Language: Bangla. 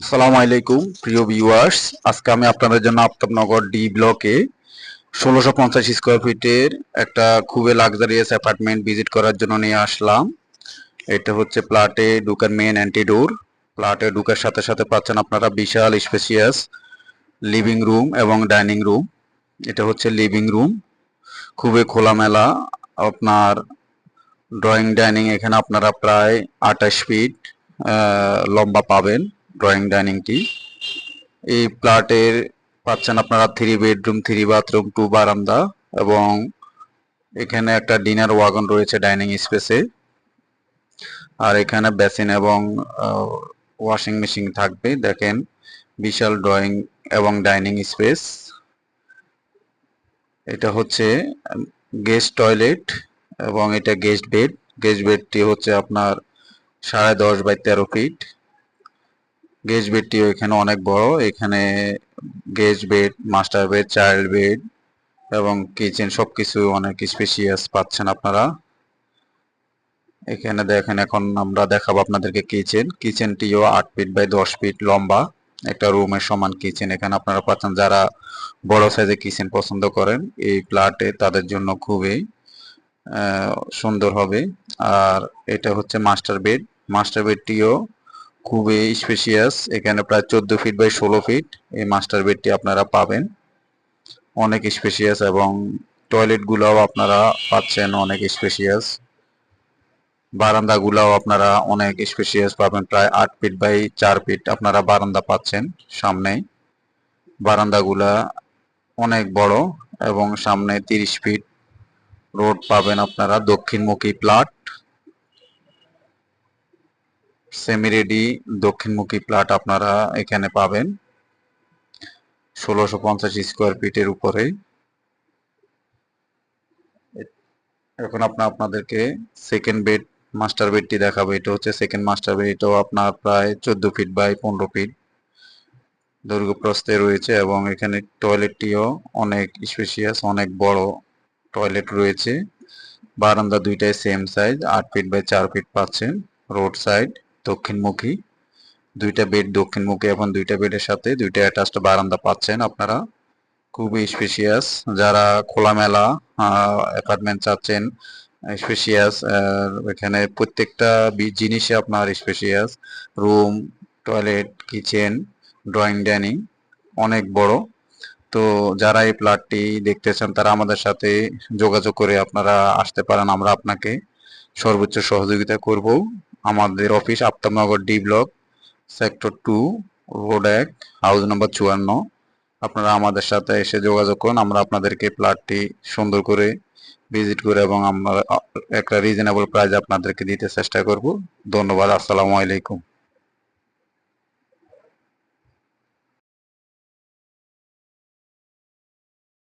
আসসালামু আলাইকুম, প্রিয় ভিউয়ার্স আজকে আমি আপনাদের জন্য আফতাবনগর ডি ব্লকে ষোলোশো পঞ্চাশ স্কোয়ার ফিটের একটা খুবই লাক্সারিয়াস অ্যাপার্টমেন্ট ভিজিট করার জন্য নিয়ে আসলাম। এটা হচ্ছে প্লাটে ঢুকার মেন অ্যান্টিডোর প্লাটে ঢুকার সাথে সাথে পাচ্ছেন আপনারা বিশাল স্পেসিয়াস লিভিং রুম এবং ডাইনিং রুম এটা হচ্ছে লিভিং রুম খুবই খোলামেলা। আপনার ড্রয়িং ডাইনিং এখানে আপনারা প্রায় আঠাশ ফিট লম্বা পাবেন। ড্রয়িং ডাইনিংটি এই প্লাটের পাচ্ছেন আপনারা three bedroom three bathroom two বারান্দা এবং এখানে একটা ডিনার ওয়াগন রয়েছে ডাইনিং স্পেসে আর এখানে বেসিন এবং ওয়াশিং মেশিন থাকবে, দেখেন বিশাল ড্রয়িং এবং ডাইনিং স্পেস এটা হচ্ছে গেস্ট টয়লেট এবং এটা গেস্ট বেড গেস্ট বেডটি হচ্ছে আপনার সাড়ে দশ বাই তেরো ফিট গেস্ট বেডটিও এখানে অনেক বড়। এখানে guest bed, master bed, child bed এবং কিচেন সবকিছু অনেক স্পেশিয়াস পাচ্ছেন আপনারা। এখানে দেখেন, এখন আমরা দেখাবো আপনাদেরকে কিচেন। কিচেনটিও আট ফিট বাই দশ ফিট লম্বা। একটা রুমের সমান কিচেন এখানে আপনারা পাচ্ছেন। যারা বড় সাইজের কিচেন পছন্দ করেন, এই ফ্ল্যাটে তাদের জন্য খুবই সুন্দর হবে। আর এটা হচ্ছে মাস্টার বেড। মাস্টার বেডটিও খুবই স্পেশিয়াস এখানে প্রায় চোদ্দ ফিট বাই ষোলো ফিট এই মাস্টার বেডটি আপনারা পাবেন। অনেক স্পেশিয়াস এবং টয়লেটগুলোও আপনারা পাচ্ছেন অনেক স্পেশিয়াস বারান্দাগুলাও আপনারা অনেক স্পেশিয়াস পাবেন, প্রায় আট ফিট বাই চার ফিট আপনারা বারান্দা পাচ্ছেন সামনে বারান্দাগুলা অনেক বড় এবং সামনে তিরিশ ফিট রোড পাবেন আপনারা দক্ষিণমুখী প্লাট সেমি রেডি দক্ষিণমুখী প্লাট আপনারা এখানে পাবেন। ষোলোশো পঞ্চাশ স্কোয়ার ফিটের উপরে। এখন আপনার আপনাদেরকে সেকেন্ড বেড মাস্টার বেডটি দেখাবো। এটা হচ্ছে সেকেন্ড মাস্টার বেড এটাও আপনার প্রায় চোদ্দ ফিট বাই পনেরো ফিট দৈর্ঘ্য প্রস্তে রয়েছে এবং এখানে টয়লেটটিও অনেক স্পেশিয়াস অনেক বড় টয়লেট রয়েছে। বারান্দা দুইটাই সেম সাইজ আট ফিট বাই চার ফিট পাচ্ছেন রোড সাইড দক্ষিণমুখী, দুইটা বেড দক্ষিণমুখী এবং দুইটা বেডের সাথে দুইটা অ্যাটাচড বারান্দা পাচ্ছেন আপনারা। খুবই স্পেশিয়াস যারা খোলামেলা অ্যাপার্টমেন্ট চাচ্ছেন স্পেশিয়াস এখানে প্রত্যেকটা জিনিসে আপনার spacious room toilet kitchen drawing dining অনেক বড়। তো যারা এই প্লটটি দেখতে চান তারা আমাদের সাথে যোগাযোগ করে আপনারা আসতে পারেন, আমরা আপনাকে সর্বোচ্চ সহযোগিতা করব। আমাদের office Aftabnagar D block, sector two, road এক, হাউস নাম্বার চুয়ান্ন। আপনারা আমাদের সাথে এসে যোগাযোগ করুন, আমরা আপনাদেরকে প্লাটটি সুন্দর করে ভিজিট করে এবং আমরা একটা রিজনেবল প্রাইস আপনাদেরকে দিতে চেষ্টা করব। ধন্যবাদ, আসসালামু আলাইকুম।